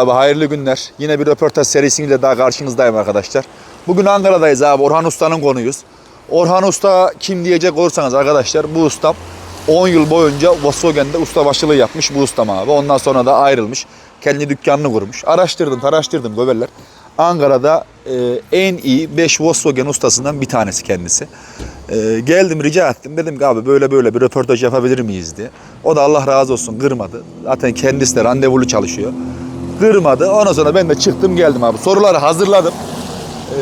Abi hayırlı günler. Yine bir röportaj serisiyle daha karşınızdayım arkadaşlar. Bugün Ankara'dayız abi. Orhan Usta'nın konuyuz. Orhan Usta kim diyecek olursanız arkadaşlar bu ustam 10 yıl boyunca Volkswagen'de usta başılığı yapmış bu ustam abi. Ondan sonra da ayrılmış. Kendi dükkanını kurmuş. Araştırdım, araştırdım göberler. Ankara'da e, en iyi 5 Volkswagen ustasından bir tanesi kendisi. E, geldim rica ettim. Dedim ki abi böyle böyle bir röportaj yapabilir miyiz diye. O da Allah razı olsun kırmadı. Zaten kendisi de randevulu çalışıyor. Kırmadı. Ondan sonra ben de çıktım geldim abi. Soruları hazırladım. Ee,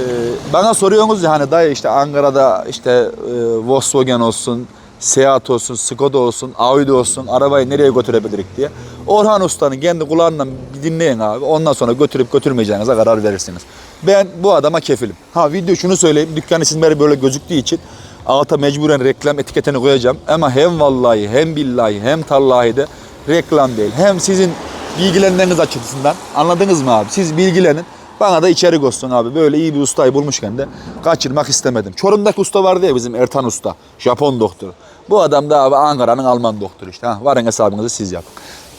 bana soruyorsunuz ya hani dayı işte Ankara'da işte e, Volkswagen olsun, Seat olsun, Skoda olsun, Audi olsun arabayı nereye götürebilirik diye. Orhan Usta'nın kendi kulağından bir dinleyin abi. Ondan sonra götürüp götürmeyeceğinize karar verirsiniz. Ben bu adama kefilim. Ha video şunu söyleyeyim. Dükkan isimleri böyle gözüktüğü için alta mecburen reklam etiketini koyacağım. Ama hem vallahi hem billahi hem tallahi de reklam değil. Hem sizin bilgilenmeniz açısından anladınız mı abi? Siz bilgilenin. Bana da içerik olsun abi. Böyle iyi bir ustayı bulmuşken de kaçırmak istemedim. Çorum'daki usta vardı ya bizim Ertan Usta. Japon doktoru. Bu adam da abi Ankara'nın Alman doktoru işte. Ha, varın hesabınızı siz yapın.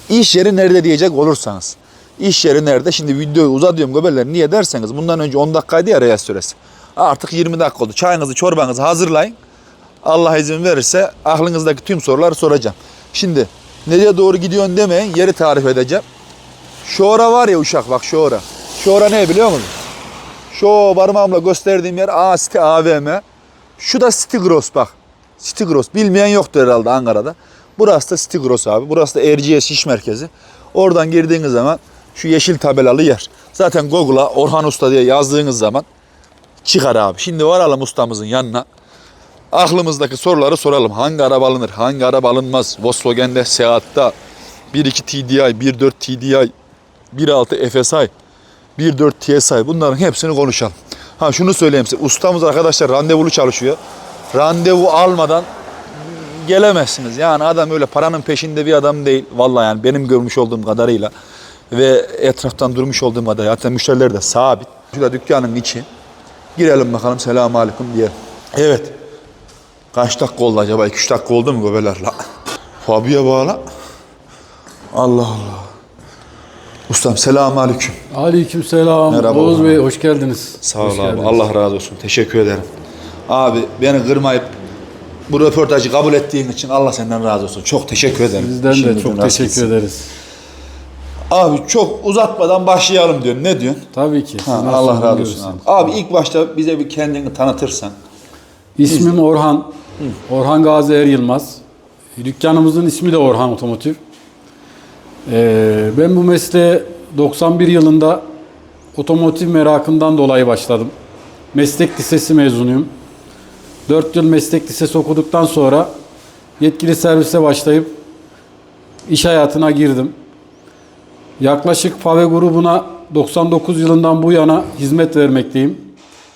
İş yeri nerede diyecek olursanız. İş yeri nerede? Şimdi videoyu uzatıyorum göberler. Niye derseniz bundan önce 10 dakikaydı ya reyaz süresi. Artık 20 dakika oldu. Çayınızı çorbanızı hazırlayın. Allah izin verirse aklınızdaki tüm soruları soracağım. Şimdi nereye doğru gidiyorsun demeyin. Yeri tarif edeceğim. Şu ora var ya uşak bak şu ora. Şu ora ne biliyor musun? Şu parmağımla gösterdiğim yer A City AVM. Şu da City Gross bak. City Gross. Bilmeyen yoktur herhalde Ankara'da. Burası da City Gross abi. Burası da Erciyes İş Merkezi. Oradan girdiğiniz zaman şu yeşil tabelalı yer. Zaten Google'a Orhan Usta diye yazdığınız zaman çıkar abi. Şimdi varalım ustamızın yanına. Aklımızdaki soruları soralım. Hangi araba alınır? Hangi araba alınmaz? Volkswagen'de, Seat'ta 1.2 TDI, 1.4 TDI, 1.6 FSI, 1.4 TSI bunların hepsini konuşalım. Ha şunu söyleyeyim size. Ustamız arkadaşlar randevulu çalışıyor. Randevu almadan gelemezsiniz. Yani adam öyle paranın peşinde bir adam değil. Vallahi yani benim görmüş olduğum kadarıyla ve etraftan durmuş olduğum kadarıyla zaten müşteriler de sabit. Şurada dükkanın içi. Girelim bakalım selamun aleyküm diye. Evet. Kaç dakika oldu acaba? 2-3 dakika oldu mu göbelerle? Fabiye bağla. Allah Allah. Ustam selamun aleyküm. Aleykümselam. Merhaba Oğuz. Bey hoş geldiniz. Sağ ol Hoş abi. geldiniz. Allah razı olsun. Teşekkür ederim. Abi beni kırmayıp bu röportajı kabul ettiğin için Allah senden razı olsun. Çok teşekkür ederim. Bizden de Şimdiden çok teşekkür ederiz. Abi çok uzatmadan başlayalım diyorsun. Ne diyorsun? Tabii ki. Ha, Allah razı olsun abi. Abi ilk başta bize bir kendini tanıtırsan. İsmim Orhan. Orhan Gazi Er Yılmaz. Dükkanımızın ismi de Orhan Otomotiv. Ee, ben bu mesleğe 91 yılında otomotiv merakımdan dolayı başladım. Meslek lisesi mezunuyum. 4 yıl meslek lisesi okuduktan sonra yetkili servise başlayıp iş hayatına girdim. Yaklaşık Fave grubuna 99 yılından bu yana hizmet vermekteyim.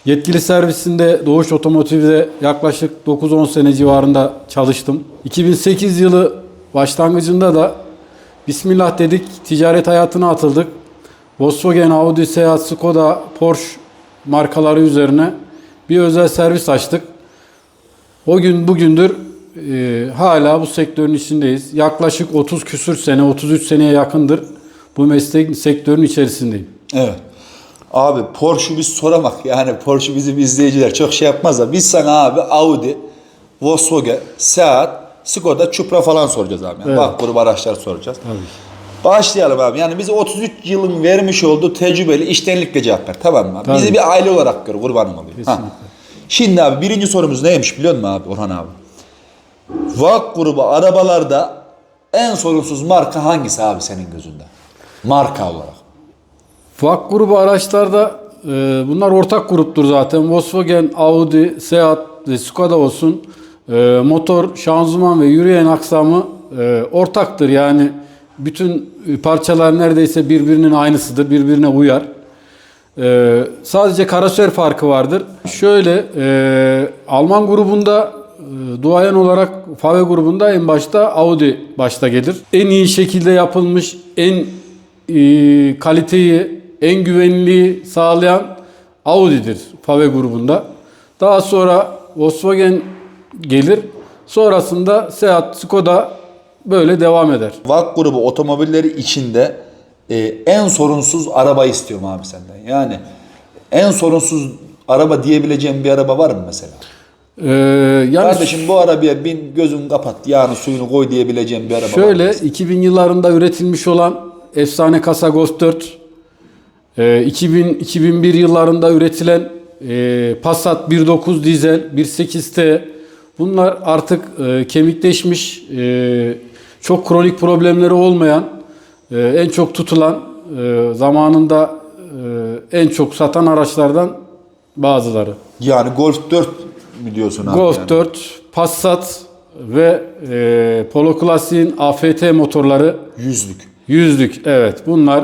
Yetkili servisinde Doğuş Otomotiv'de yaklaşık 9-10 sene civarında çalıştım. 2008 yılı başlangıcında da Bismillah dedik, ticaret hayatına atıldık. Volkswagen, Audi, Seat, Skoda, Porsche markaları üzerine bir özel servis açtık. O gün bugündür e, hala bu sektörün içindeyiz. Yaklaşık 30 küsür sene, 33 seneye yakındır bu meslek sektörün içerisindeyim. Evet. Abi Porsche biz soramak yani Porsche bizim izleyiciler çok şey yapmaz da biz sana abi Audi, Volkswagen, Seat, Skoda, Cupra falan soracağız abi. Yani Evet. Bak grubu araçlar soracağız. Tabii. Başlayalım abi. Yani bize 33 yılın vermiş olduğu tecrübeli iştenlikle cevap ver. Tamam mı abi? Tabii. Bizi bir aile olarak gör. Kurbanım olayım. Ha. Kesinlikle. Şimdi abi birinci sorumuz neymiş biliyor musun abi Orhan abi? VAK grubu arabalarda en sorunsuz marka hangisi abi senin gözünde? Marka olarak. FAK grubu araçlarda e, bunlar ortak gruptur zaten. Volkswagen, Audi, Seat ve Skoda olsun. E, motor, şanzıman ve yürüyen aksamı e, ortaktır. Yani bütün parçalar neredeyse birbirinin aynısıdır, birbirine uyar. E, sadece karosör farkı vardır. Şöyle e, Alman grubunda e, duayen olarak Fave grubunda en başta Audi başta gelir. En iyi şekilde yapılmış, en e, kaliteyi, en güvenliği sağlayan Audi'dir Fave grubunda. Daha sonra Volkswagen gelir. Sonrasında Seat, Skoda böyle devam eder. VAK grubu otomobilleri içinde e, en sorunsuz araba istiyorum abi senden. Yani en sorunsuz araba diyebileceğim bir araba var mı mesela? Ee, yani Kardeşim bu arabaya bin gözün kapat yağını suyunu koy diyebileceğim bir araba var Şöyle mı? 2000 yıllarında üretilmiş olan efsane kasa Ghost 4, e, 2000 2001 yıllarında üretilen e, Passat 1.9 dizel 1.8T bunlar artık e, kemikleşmiş, e, çok kronik problemleri olmayan, e, en çok tutulan, e, zamanında e, en çok satan araçlardan bazıları. Yani Golf 4 mü diyorsun abi? Golf yani? 4, Passat ve e, Polo Classic'in AFT motorları Yüzlük. Yüzlük. Evet bunlar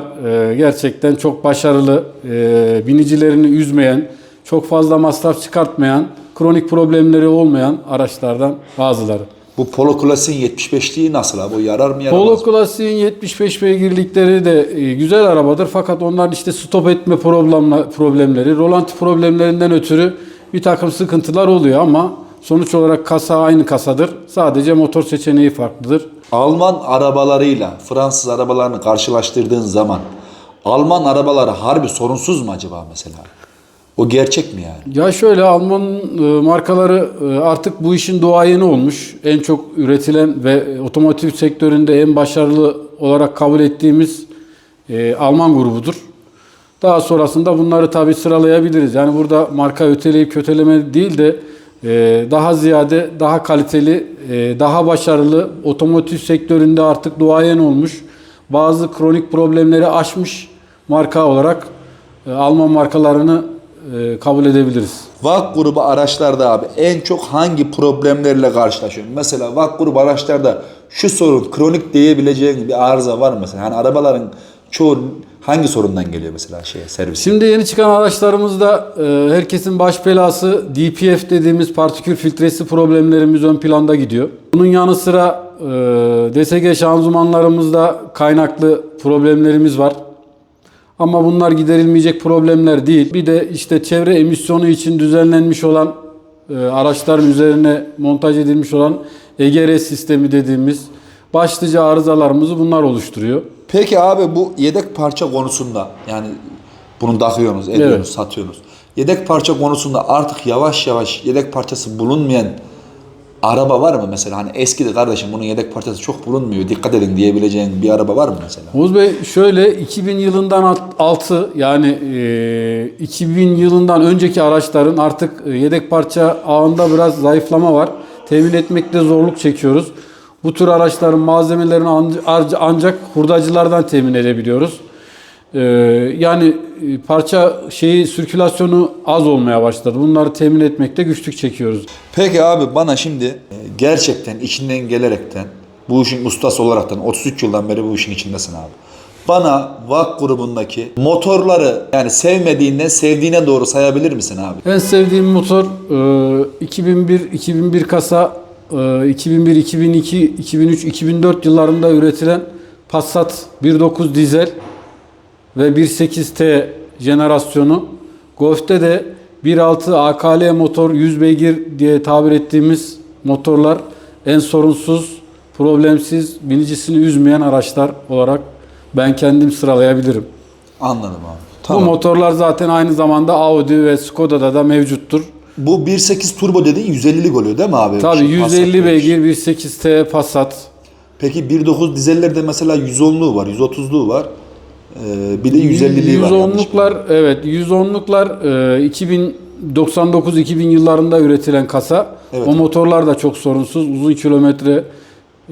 e, gerçekten çok başarılı, e, binicilerini üzmeyen, çok fazla masraf çıkartmayan, kronik problemleri olmayan araçlardan bazıları. Bu Polo Classic'in 75'liği nasıl abi? O yarar mı yaramaz Polo mı? Classic'in 75 beygirlikleri de e, güzel arabadır fakat onların işte stop etme problemle- problemleri, rolanti problemlerinden ötürü bir takım sıkıntılar oluyor ama sonuç olarak kasa aynı kasadır. Sadece motor seçeneği farklıdır. Alman arabalarıyla Fransız arabalarını karşılaştırdığın zaman Alman arabaları harbi sorunsuz mu acaba mesela? O gerçek mi yani? Ya şöyle Alman e, markaları e, artık bu işin doğayeni olmuş. En çok üretilen ve otomotiv sektöründe en başarılı olarak kabul ettiğimiz e, Alman grubudur. Daha sonrasında bunları tabi sıralayabiliriz. Yani burada marka öteleyip köteleme değil de daha ziyade daha kaliteli, e, daha başarılı otomotiv sektöründe artık duayen olmuş. Bazı kronik problemleri aşmış marka olarak e, Alman markalarını e, kabul edebiliriz. VAK grubu araçlarda abi en çok hangi problemlerle karşılaşıyorsun? Mesela VAK grubu araçlarda şu sorun kronik diyebileceğin bir arıza var mı mesela? Hani arabaların çoğu hangi sorundan geliyor mesela şeye servis? Şimdi yeni çıkan araçlarımızda e, herkesin baş belası DPF dediğimiz partikül filtresi problemlerimiz ön planda gidiyor. Bunun yanı sıra e, DSG şanzımanlarımızda kaynaklı problemlerimiz var. Ama bunlar giderilmeyecek problemler değil. Bir de işte çevre emisyonu için düzenlenmiş olan e, araçların üzerine montaj edilmiş olan EGR sistemi dediğimiz başlıca arızalarımızı bunlar oluşturuyor. Peki abi bu yedek parça konusunda yani bunu takıyorsunuz, ediyorsunuz, Evet. satıyorsunuz. Yedek parça konusunda artık yavaş yavaş yedek parçası bulunmayan araba var mı mesela? Hani eskide kardeşim bunun yedek parçası çok bulunmuyor. Dikkat edin diyebileceğin bir araba var mı mesela? Oğuz Bey şöyle 2000 yılından alt- altı yani e, 2000 yılından önceki araçların artık e, yedek parça ağında biraz zayıflama var. Temin etmekte zorluk çekiyoruz. Bu tür araçların malzemelerini anca- anca- ancak hurdacılardan temin edebiliyoruz. E, yani e, parça şeyi sirkülasyonu az olmaya başladı. Bunları temin etmekte güçlük çekiyoruz. Peki abi bana şimdi e, gerçekten içinden gelerekten bu işin ustası olaraktan 33 yıldan beri bu işin içindesin abi. Bana VAK grubundaki motorları yani sevmediğinden sevdiğine doğru sayabilir misin abi? En sevdiğim motor e, 2001 2001 kasa 2001 2002 2003 2004 yıllarında üretilen Passat 1.9 dizel ve 1.8T jenerasyonu. Golf'te de 1.6 AKL motor 100 beygir diye tabir ettiğimiz motorlar en sorunsuz, problemsiz, binicisini üzmeyen araçlar olarak ben kendim sıralayabilirim. Anladım abi. Tamam. Bu, motorlar zaten aynı zamanda Audi ve Skoda'da da mevcuttur. 1.8 turbo dediğin 150'lik oluyor değil mi abi? Tabii Şey, 150 Passat beygir 1.8T Passat. Peki 1.9 dizellerde mesela 110'luğu var, 130'luğu var. Ee, bir de 150'liği var. yanlış 110'luklar evet 110'luklar e, 2099-2000 yıllarında üretilen kasa. Evet. O motorlar da çok sorunsuz. Uzun kilometre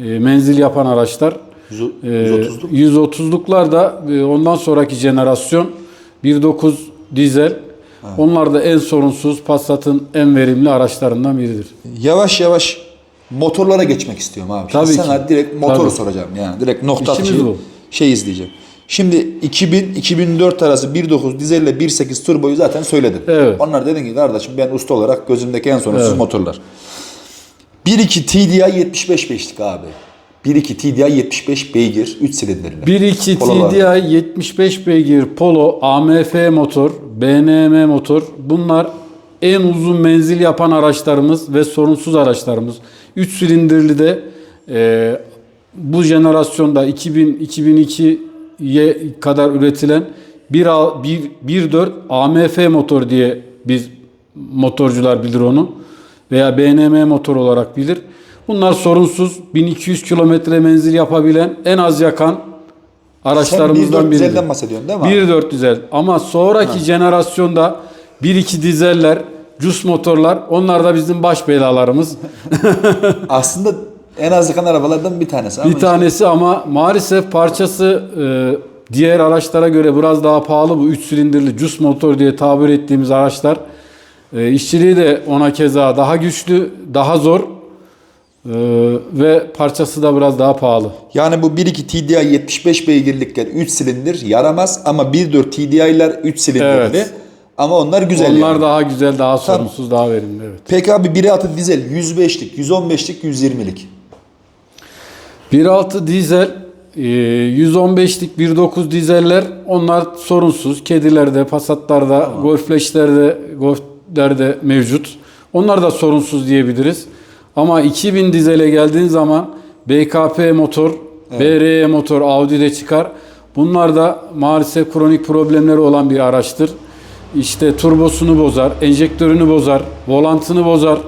e, menzil yapan araçlar. Yüz- E, 130'luk. 130'luklar da e, ondan sonraki jenerasyon 1.9 dizel. Onlar da en sorunsuz Passat'ın en verimli araçlarından biridir. Yavaş yavaş motorlara geçmek istiyorum abi. Şimdi Tabii sana ki. direkt motoru Tabii. soracağım yani. Direkt nokta İşimiz atışı bu. şey izleyeceğim. Şimdi 2000-2004 arası 1.9 dizelle 1.8 turboyu zaten söyledin. Evet. Onlar dedin ki kardeşim ben usta olarak gözümdeki en sorunsuz Evet. motorlar. 1.2 TDI 75 beşlik abi. 1.2 TDI 75 beygir 3 silindirli. 1.2 Pololar. TDI 75 beygir Polo AMF motor, BNM motor bunlar en uzun menzil yapan araçlarımız ve sorunsuz araçlarımız. 3 silindirli de e, bu jenerasyonda 2000 2002 ye kadar üretilen 1.4 AMF motor diye biz motorcular bilir onu veya BNM motor olarak bilir. Bunlar sorunsuz 1200 kilometre menzil yapabilen en az yakan Sen araçlarımızdan biridir. 1.450'den bahsediyorsun değil mi? abi? 1.4 dizel ama sonraki jenerasyonda 1.2 dizeller, cus motorlar onlar da bizim baş belalarımız. Aslında en az yakan arabalardan bir tanesi. ama Bir tanesi ama maalesef parçası e, diğer araçlara göre biraz daha pahalı bu 3 silindirli cus motor diye tabir ettiğimiz araçlar. E, işçiliği de ona keza daha güçlü, daha zor e, ve parçası da biraz daha pahalı. Yani bu 1.2 TDI 75 beygirlikler 3 silindir yaramaz ama 1.4 TDI'ler 3 silindirli. Evet. Ama onlar güzel Onlar yani. daha güzel, daha sorunsuz, daha verimli. Evet. Peki abi 1.6 dizel 105'lik, 115'lik, 120'lik. 1.6 dizel, e, 115'lik 1.9 dizeller onlar sorunsuz. Kedilerde, Passat'larda, Golf Flash'lerde, Golf'lerde mevcut. Onlar da sorunsuz diyebiliriz. Ama 2000 dizele geldiğin zaman BKP motor, BRE motor Audi'de çıkar. Bunlar da maalesef kronik problemleri olan bir araçtır. İşte turbosunu bozar, enjektörünü bozar, volantını bozar.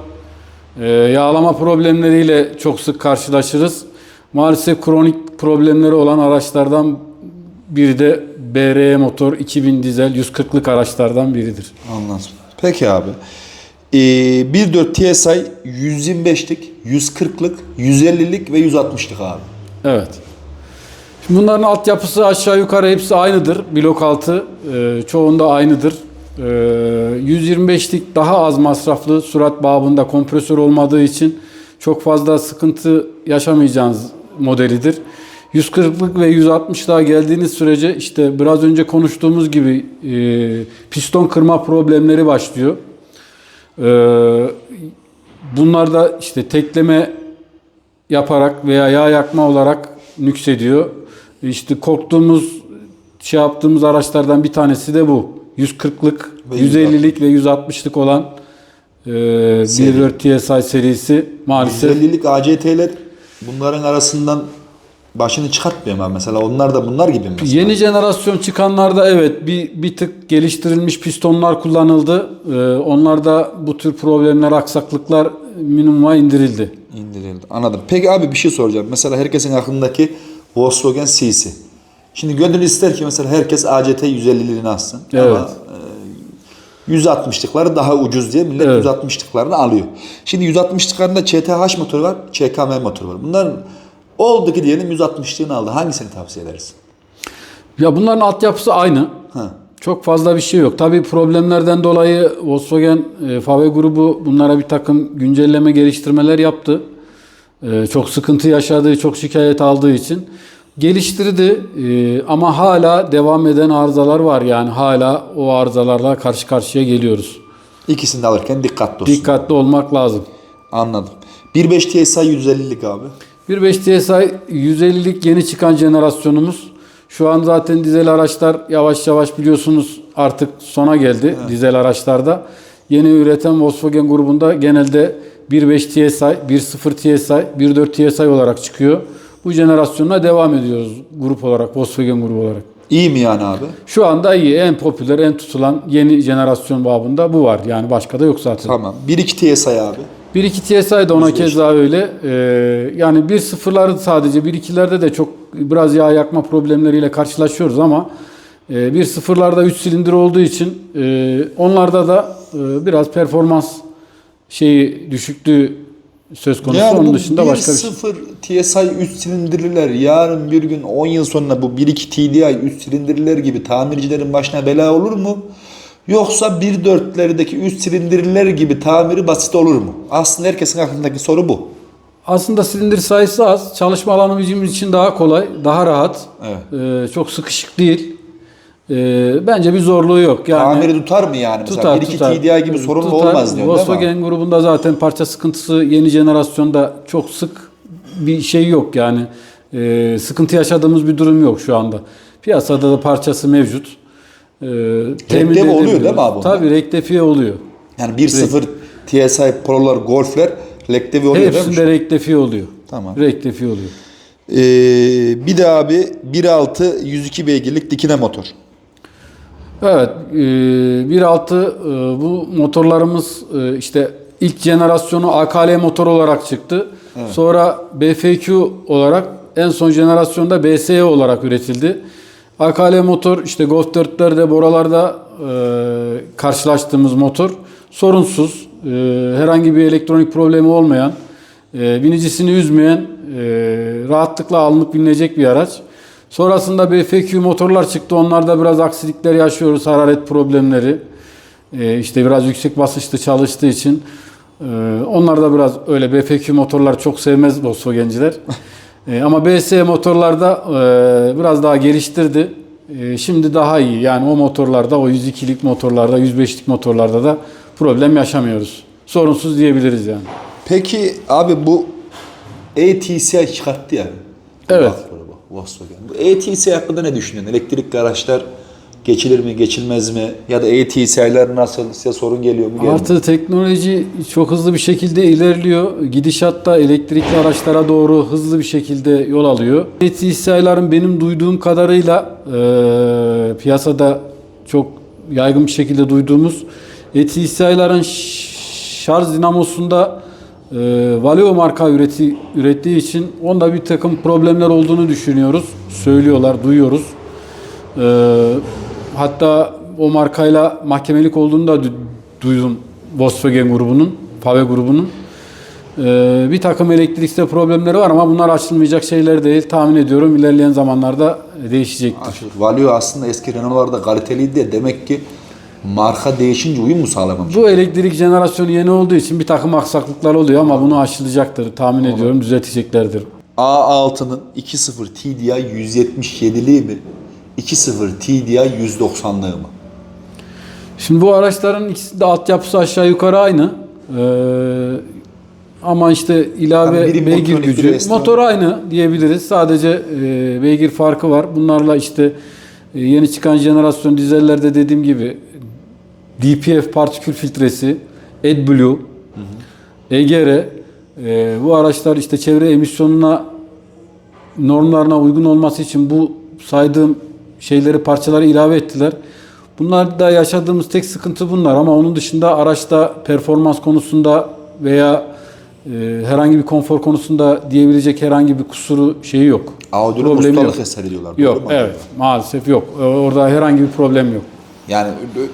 Ee, yağlama problemleriyle çok sık karşılaşırız. Maalesef kronik problemleri olan araçlardan biri de BRE motor 2000 dizel 140'lık araçlardan biridir. Anladım. Peki abi. Ee, 1.4 TSI 125'lik, 140'lık, 150'lik ve 160'lık abi. Evet. Şimdi bunların altyapısı aşağı yukarı hepsi aynıdır. Blok altı e, çoğunda aynıdır. E, 125'lik daha az masraflı surat babında kompresör olmadığı için çok fazla sıkıntı yaşamayacağınız modelidir. 140'lık ve 160'lığa geldiğiniz sürece işte biraz önce konuştuğumuz gibi e, piston kırma problemleri başlıyor. E, bunlar da işte tekleme yaparak veya yağ yakma olarak nüksediyor. İşte korktuğumuz, şey yaptığımız araçlardan bir tanesi de bu. 140'lık, Ve 150'lik ve 160'lık olan e, 1.4 TSI serisi maalesef 150'lik ACT'ler bunların arasından başını çıkartmıyor abi? Mesela onlar da bunlar gibi mi? mesela? Yeni jenerasyon çıkanlarda evet bir, bir tık geliştirilmiş pistonlar kullanıldı. Ee, onlarda bu tür problemler, aksaklıklar minimuma indirildi. İndirildi. Anladım. Peki abi bir şey soracağım. Mesela herkesin aklındaki Volkswagen CC. Şimdi gönül ister ki mesela herkes ACT 150'liğini alsın. Evet. Ama e, 160'lıkları daha ucuz diye millet Evet. 160'lıklarını alıyor. Şimdi 160'lıklarında CTH motoru var, CKM motoru var. Bunlar oldu ki diyelim 160'lığını aldı. Hangisini tavsiye ederiz? Ya bunların altyapısı aynı. Ha. Çok fazla bir şey yok. Tabii problemlerden dolayı Volkswagen e, VW grubu bunlara bir takım güncelleme geliştirmeler yaptı. E, çok sıkıntı yaşadığı, çok şikayet aldığı için geliştirdi. E, ama hala devam eden arızalar var. Yani hala o arızalarla karşı karşıya geliyoruz. İkisini de alırken dikkatli olsun. Dikkatli olmak lazım. Anladım. 1.5 TSI 150'lik abi. 1.5 TSI 150'lik yeni çıkan jenerasyonumuz. Şu an zaten dizel araçlar yavaş yavaş biliyorsunuz artık sona geldi dizel araçlarda. Yeni üreten Volkswagen grubunda genelde 1.5 TSI, 1.0 TSI, 1.4 TSI olarak çıkıyor. Bu jenerasyonla devam ediyoruz grup olarak, Volkswagen grubu olarak. İyi mi yani abi? Şu anda iyi, en popüler, en tutulan yeni jenerasyon babında bu var. Yani başka da yok zaten. Tamam. 1.2 TSI abi. 1-2 TSI de ona keza öyle. Ee, yani 1-0'ları sadece 1-2'lerde de çok biraz yağ yakma problemleriyle karşılaşıyoruz ama e, 1-0'larda 3 silindir olduğu için e, onlarda da e, biraz performans şeyi düşüklüğü söz konusu. Yani Onun dışında başka bir şey. 1.0 TSI 3 silindirliler yarın bir gün 10 yıl sonra bu 1.2 TDI 3 silindirliler gibi tamircilerin başına bela olur mu? Yoksa 1.4'lerdeki 3 silindirliler gibi tamiri basit olur mu? Aslında herkesin aklındaki soru bu. Aslında silindir sayısı az. Çalışma alanı bizim için daha kolay, daha rahat. Evet. Ee, çok sıkışık değil. Ee, bence bir zorluğu yok. Yani Tamiri tutar mı yani? Mesela Tutar, 1.2 tutar. TDI gibi sorun Tutar. olmaz diyor? Volkswagen grubunda zaten parça sıkıntısı yeni jenerasyonda çok sık bir şey yok yani. Ee, sıkıntı yaşadığımız bir durum yok şu anda. Piyasada da parçası mevcut. Ee, temin oluyor edebiliyoruz. değil mi abi? Tabii rektifiye oluyor. Yani 1.0 TSI Pro'lar, Golf'ler lektevi oluyor? Hepsinde rektifiye oluyor. Tamam. Rektifiye oluyor. Ee, bir de abi 1.6 102 beygirlik dikine motor. Evet, e, 1.6 e, bu motorlarımız e, işte ilk jenerasyonu AKL motor olarak çıktı. Sonra BFQ olarak en son jenerasyonda BSE olarak üretildi. AKL motor işte Golf 4'lerde, boralarda e, karşılaştığımız motor sorunsuz, e, herhangi bir elektronik problemi olmayan, e, binicisini üzmeyen, e, rahatlıkla alınıp binilecek bir araç. Sonrasında BFQ motorlar çıktı. Onlarda biraz aksilikler yaşıyoruz. Hararet problemleri. Ee, işte biraz yüksek basınçlı çalıştığı için. Ee, onlar da biraz öyle BFQ motorlar çok sevmez Volkswagen'ciler. Ee, ama BS motorlarda e, biraz daha geliştirdi. Ee, şimdi daha iyi. Yani o motorlarda, o 102'lik motorlarda, 105'lik motorlarda da problem yaşamıyoruz. Sorunsuz diyebiliriz yani. Peki abi bu ETCI çıkarttı ya. Evet. Volkswagen. Bu ETCI hakkında ne düşünüyorsun? Elektrikli araçlar geçilir mi, geçilmez mi? Ya da ETCI'ler nasıl? Size sorun geliyor mu? gelmiyor? Artı teknoloji çok hızlı bir şekilde ilerliyor. Gidişatta elektrikli araçlara doğru hızlı bir şekilde yol alıyor. ETSI'ların benim duyduğum kadarıyla e, piyasada çok yaygın bir şekilde duyduğumuz ETSI'ların şarj dinamosunda e, Valeo marka üreti, ürettiği için onda bir takım problemler olduğunu düşünüyoruz. Söylüyorlar, duyuyoruz. Ee, hatta o markayla mahkemelik olduğunu da du- duydum Volkswagen grubunun, Fave grubunun. Ee, bir takım elektrikte problemleri var ama bunlar açılmayacak şeyler değil. Tahmin ediyorum ilerleyen zamanlarda değişecektir. Açılır. Valeo aslında eski Renault'larda kaliteliydi de demek ki marka değişince uyum mu sağlamamış? Bu elektrik jenerasyonu yeni olduğu için bir takım aksaklıklar oluyor ama bunu aşılacaktır. Tahmin ediyorum düzelteceklerdir. A6'nın 2.0 TDI 177'liği mi? 2.0 TDI 190'lığı mı? Şimdi bu araçların ikisi de altyapısı aşağı yukarı aynı. Ee, ama işte ilave Yani biri beygir motor, gücü. biri. Motor aynı diyebiliriz. Sadece e, beygir farkı var. Bunlarla işte e, yeni çıkan jenerasyon dizellerde dediğim gibi DPF partikül filtresi, AdBlue, EGR e, bu araçlar işte çevre emisyonuna normlarına uygun olması için bu saydığım şeyleri parçaları ilave ettiler. Bunlar da yaşadığımız tek sıkıntı bunlar ama onun dışında araçta performans konusunda veya e, herhangi bir konfor konusunda diyebilecek herhangi bir kusuru şeyi yok. Audi'nin Problemi ustalık yok. eseri diyorlar. doğru Yok mu? evet maalesef yok. E, Orada herhangi bir problem yok. Yani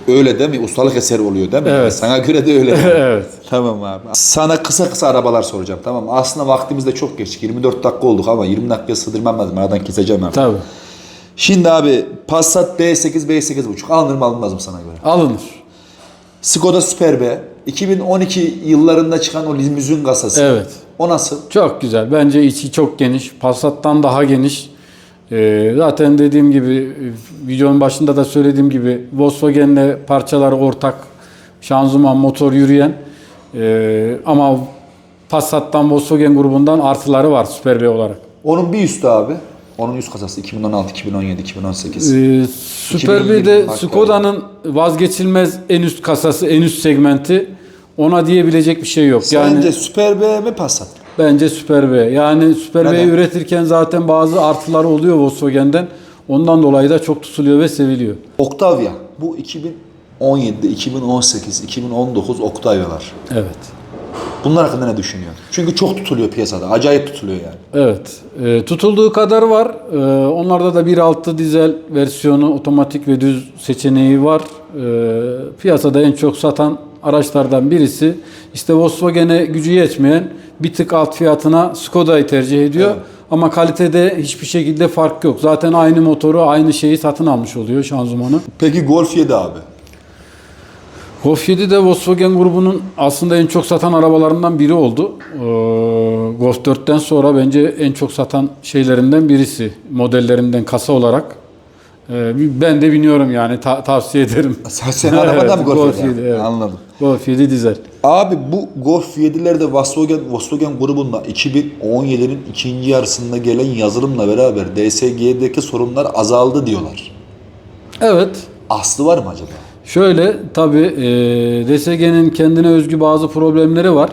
öyle değil mi? Ustalık eseri oluyor değil mi? Evet. Sana göre de öyle. evet. Tamam abi. Sana kısa kısa arabalar soracağım tamam mı? Aslında vaktimiz de çok geç. 24 dakika olduk ama 20 dakika sığdırmam lazım. Aradan keseceğim artık. Tabii. Şimdi abi Passat B8, B8.5 alınır mı alınmaz mı sana göre? Alınır. Skoda Super B. 2012 yıllarında çıkan o limuzin kasası. Evet. O nasıl? Çok güzel. Bence içi çok geniş. Passat'tan daha geniş. Ee, zaten dediğim gibi videonun başında da söylediğim gibi Volkswagen'le parçaları ortak. Şanzıman, motor yürüyen. Ee, ama Passat'tan Volkswagen grubundan artıları var Super B olarak. Onun bir üstü abi. Onun üst kasası 2016, 2017, 2018. Ee, Super 2020 B'de marka. Skoda'nın vazgeçilmez en üst kasası, en üst segmenti. Ona diyebilecek bir şey yok. Yani Sence Super B mi Passat? Bence Super B. Yani Super Neden? B'yi üretirken zaten bazı artıları oluyor Volkswagen'den. Ondan dolayı da çok tutuluyor ve seviliyor. Octavia. Bu 2017, 2018, 2019 Octavia'lar. Evet. Bunlar hakkında ne düşünüyorsun? Çünkü çok tutuluyor piyasada. Acayip tutuluyor yani. Evet. Ee, tutulduğu kadar var. Ee, onlarda da 1.6 dizel versiyonu otomatik ve düz seçeneği var. Ee, piyasada en çok satan araçlardan birisi. İşte Volkswagen'e gücü yetmeyen bir tık alt fiyatına Skoda'yı tercih ediyor. Ama kalitede hiçbir şekilde fark yok. Zaten aynı motoru, aynı şeyi satın almış oluyor şanzımanı. Peki Golf 7 abi. Golf 7 de Volkswagen grubunun aslında en çok satan arabalarından biri oldu. Ee, Golf 4'ten sonra bence en çok satan şeylerinden birisi. Modellerinden kasa olarak. Ee, ben de biniyorum yani ta- tavsiye ederim. Sen, arabadan mı Golf, Golf 7? 7 evet. Anladım. Golf 7 dizel. Abi bu Golf 7'lerde Volkswagen, Volkswagen grubunda 2017'nin ikinci yarısında gelen yazılımla beraber DSG'deki sorunlar azaldı diyorlar. Evet. Aslı var mı acaba? Şöyle tabi e, DSG'nin kendine özgü bazı problemleri var.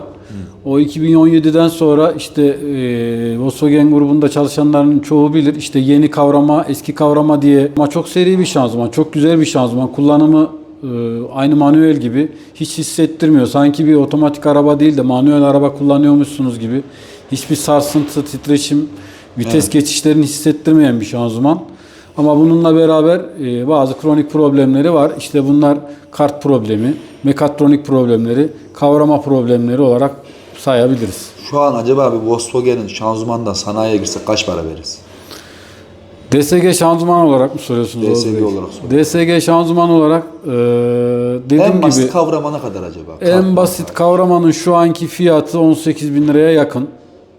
O 2017'den sonra işte e, Volkswagen grubunda çalışanların çoğu bilir. İşte yeni kavrama, eski kavrama diye. Ama çok seri bir şanzıman, çok güzel bir şanzıman. Kullanımı e, aynı manuel gibi hiç hissettirmiyor. Sanki bir otomatik araba değil de manuel araba kullanıyormuşsunuz gibi. Hiçbir sarsıntı, titreşim, vites geçişlerini hissettirmeyen bir şanzıman. Ama bununla beraber e, bazı kronik problemleri var. İşte bunlar kart problemi, mekatronik problemleri, kavrama problemleri olarak sayabiliriz. Şu an acaba bir Volkswagen'in şanzımandan sanayiye girse kaç para veririz? DSG şanzıman olarak mı soruyorsunuz? Oğuz DSG Bey? olarak soruyorum. DSG şanzıman olarak e, dediğim En basit gibi kavrama ne kadar acaba? en basit kavramanın şu anki fiyatı 18 bin liraya yakın.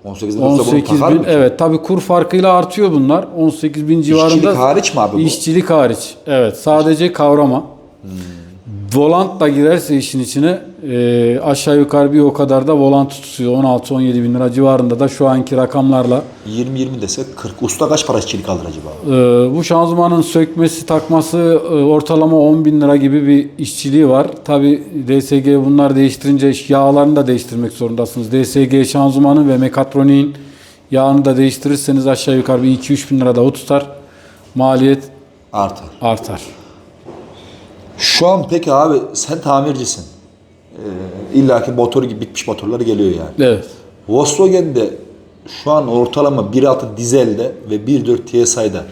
18 bin olsa bunu 18 takar bin evet tabi kur farkıyla artıyor bunlar. 18 bin civarında. İşçilik hariç mi abi bu? İşçilik hariç. Evet sadece kavrama. Volant da girerse işin içine e, aşağı yukarı bir o kadar da volant tutuyor. 16-17 bin lira civarında da şu anki rakamlarla 20-20 desek 40. Usta kaç para işçilik alır acaba? e, bu şanzımanın sökmesi takması e, ortalama 10 bin lira gibi bir işçiliği var. Tabi DSG bunlar değiştirince yağlarını da değiştirmek zorundasınız. DSG şanzımanı ve mekatroniğin yağını da değiştirirseniz aşağı yukarı bir 2-3 bin lira da o tutar. Maliyet Artar. artar. Şu an peki abi sen tamircisin. Ee, İlla ki motor gibi bitmiş motorlar geliyor yani. Evet. Volkswagen'de şu an ortalama 1.6 dizelde ve 1.4 TSI'da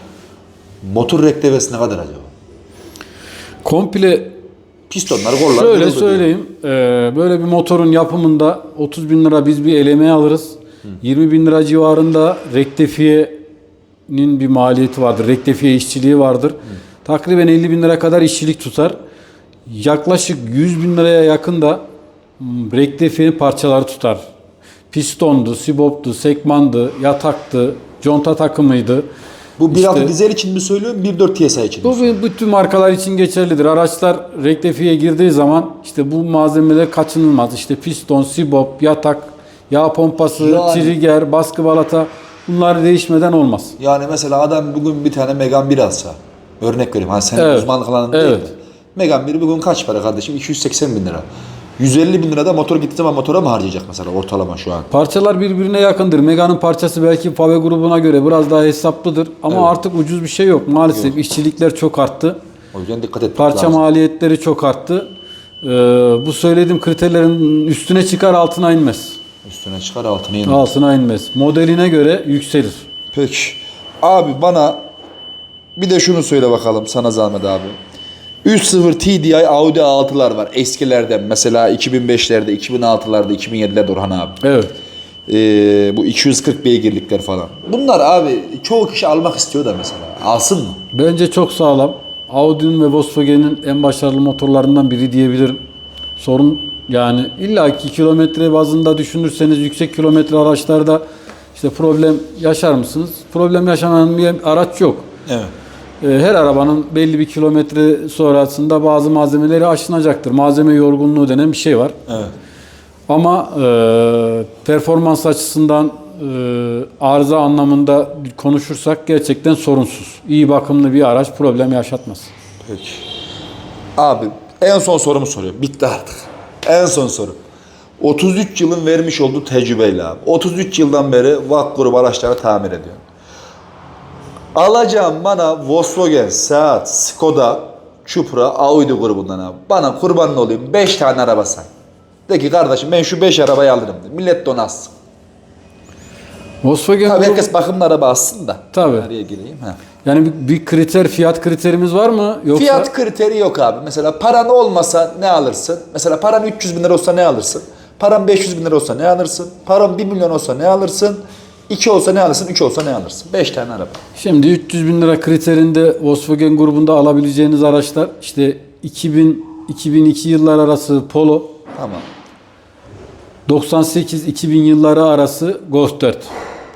motor rektevesi ne kadar acaba? Komple Pistonlar, kollar Şöyle söyleyeyim. e, böyle bir motorun yapımında 30 bin lira biz bir elemeye alırız. 20 bin lira civarında rektifiyenin bir maliyeti vardır. Rektifiye işçiliği vardır. Takriben 50 bin lira kadar işçilik tutar. Yaklaşık 100 bin liraya yakın da hmm, rektifiyenin parçaları tutar. Pistondu, siboptu, sekmandı, yataktı, conta takımıydı. Bu 1.6 İşte- dizel için mi söylüyorum 1.4 TSI için mi? bu bütün markalar için geçerlidir. Araçlar rektifiye girdiği zaman işte bu malzemeler kaçınılmaz. İşte piston, sibop, yatak, yağ pompası, Yani- trigger, baskı balata bunlar değişmeden olmaz. Yani mesela adam bugün bir tane Megan 1 alsa. Örnek vereyim. Hani senin Evet. uzmanlık alanın değil Evet. mi? Megan 1 bugün kaç para kardeşim? 280 bin lira. 150 bin lirada motor gittiği zaman motora mı harcayacak mesela ortalama şu an? Parçalar birbirine yakındır. Mega'nın parçası belki Fave grubuna göre biraz daha hesaplıdır. Ama artık ucuz bir şey yok. Maalesef işçilikler çok arttı. O yüzden dikkat etmek Parça maliyetleri çok arttı. Ee, bu söylediğim kriterlerin üstüne çıkar altına inmez. Üstüne çıkar altına in. Altına inmez. Modeline göre yükselir. Peki. Abi bana bir de şunu söyle bakalım sana zahmet abi. 3.0 TDI Audi A6'lar var eskilerden. Mesela 2005'lerde, 2006'larda, 2007'lerde Orhan abi. Evet. Ee, bu 240 beygirlikler falan. Bunlar abi çoğu kişi almak istiyor da mesela. Alsın mı? Bence çok sağlam. Audi'nin ve Volkswagen'in en başarılı motorlarından biri diyebilirim. Sorun yani illaki kilometre bazında düşünürseniz yüksek kilometre araçlarda işte problem yaşar mısınız? Problem yaşanan bir araç yok. Evet. Ee, Her arabanın belli bir kilometre sonrasında bazı malzemeleri aşınacaktır. Malzeme yorgunluğu denen bir şey var. Evet. Ama e, performans açısından e, arıza anlamında konuşursak gerçekten sorunsuz. İyi bakımlı bir araç problem yaşatmaz. Peki. Abi en son sorumu soruyorum. Bitti artık. En son soru. 33 yılın vermiş olduğu tecrübeyle abi. 33 yıldan beri VAK grubu araçları tamir ediyor. Alacağım bana Volkswagen, Seat, Skoda, Cupra, Audi grubundan abi. Bana kurban olayım 5 tane araba say. De ki kardeşim ben şu 5 arabayı alırım. De. Millet donatsın. Volkswagen Tabii herkes bakımlı araba alsın da. Tabii. Araya gireyim. Ha. yani bir, bir kriter fiyat kriterimiz var mı? Yoksa Fiyat kriteri yok abi. Mesela paran olmasa ne alırsın? Mesela paran 300 bin lira olsa ne alırsın? Paran 500 bin lira olsa ne alırsın? Paran 1 milyon olsa ne alırsın? 2 olsa ne alırsın? 3 olsa ne alırsın? 5 tane araba. Şimdi 300 bin lira kriterinde Volkswagen grubunda alabileceğiniz araçlar işte 2000 2002 yıllar arası Polo, Tamam. 98-2000 yılları arası Golf 4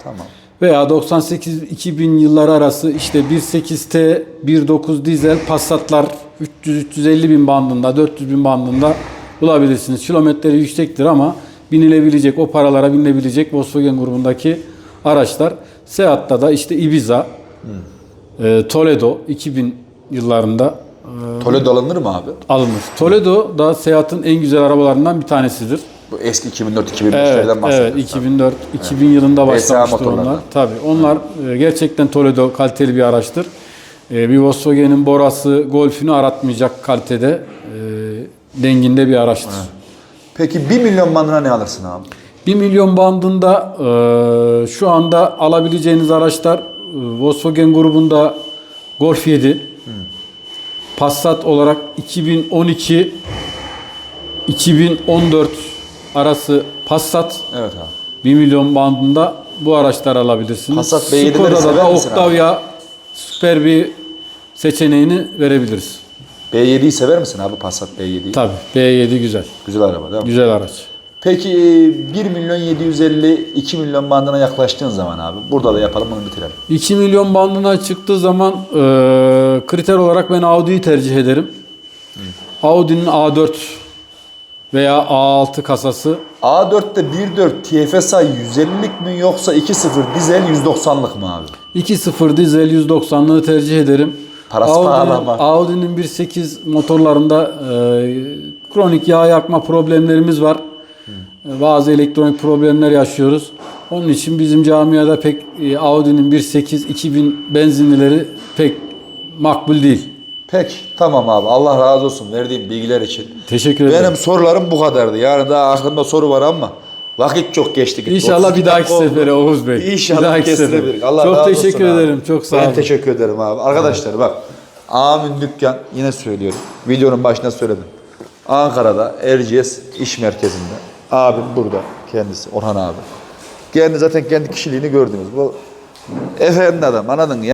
Tamam. veya 98-2000 yılları arası işte 1.8T, 1.9 dizel Passat'lar 300-350 bin bandında, 400 bin bandında bulabilirsiniz. Kilometreleri yüksektir ama binilebilecek, o paralara binilebilecek Volkswagen grubundaki araçlar. Seat'ta da işte Ibiza, e, Toledo 2000 yıllarında Toledo alınır mı abi? alınır. Toledo da Seat'ın en güzel arabalarından bir tanesidir. Bu eski 2004-2005'lerden Evet, bahsediyoruz. evet 2004 2000 yılında başlamıştır motorlardan. onlar. Tabii onlar e, gerçekten Toledo kaliteli bir araçtır. E, Bir Volkswagen'in Borası Golf'ünü aratmayacak kalitede e, denginde bir araçtır. Peki 1 milyon bandına ne alırsın abi? 1 milyon bandında e, şu anda alabileceğiniz araçlar e, Volkswagen grubunda Golf 7, Passat olarak 2012 2014 arası Passat Evet abi. 1 milyon bandında bu araçlar alabilirsiniz. Passat B7'leri Skoda'da da misin abi? Octavia süper bir seçeneğini verebiliriz. B7'yi sever misin abi Passat B7'yi? Tabii B7 güzel. Güzel araba değil mi? Güzel araç. Peki 1 milyon 750 2 milyon bandına yaklaştığın zaman abi burada da yapalım bunu bitirelim. 2 milyon bandına çıktığı zaman e, kriter olarak ben Audi'yi tercih ederim. Audi'nin A4 veya A6 kasası A4'te 1.4 TFSI 150'lik mi yoksa 2.0 dizel 190'lık mı abi? 2.0 dizel 190'lığı tercih ederim. Parası Audi'nin- ama. Audi'nin 1.8 motorlarında e, kronik yağ yakma problemlerimiz var. Bazı elektronik problemler yaşıyoruz. Onun için bizim camiada pek e, Audi'nin 1.8 2000 benzinlileri pek makbul değil. Peki tamam abi Allah razı olsun verdiğim bilgiler için. Teşekkür ederim. Benim sorularım bu kadardı. Yani daha aklımda soru var ama vakit çok geçti. gitti. İnşallah 32 bir dahaki oldu. sefere Oğuz Bey. İnşallah bir dahaki kestirebiliriz. sefere. Allah Çok razı teşekkür olsun abi. ederim. Çok sağ Ben olun. teşekkür ederim abi. Arkadaşlar bak Amin Dükkan yine söylüyorum. Videonun başında söyledim. Ankara'da Erciyes iş merkezinde. Abim burada kendisi Orhan abi. Kendi zaten kendi kişiliğini gördünüz. Bu efendi adam anladın ya.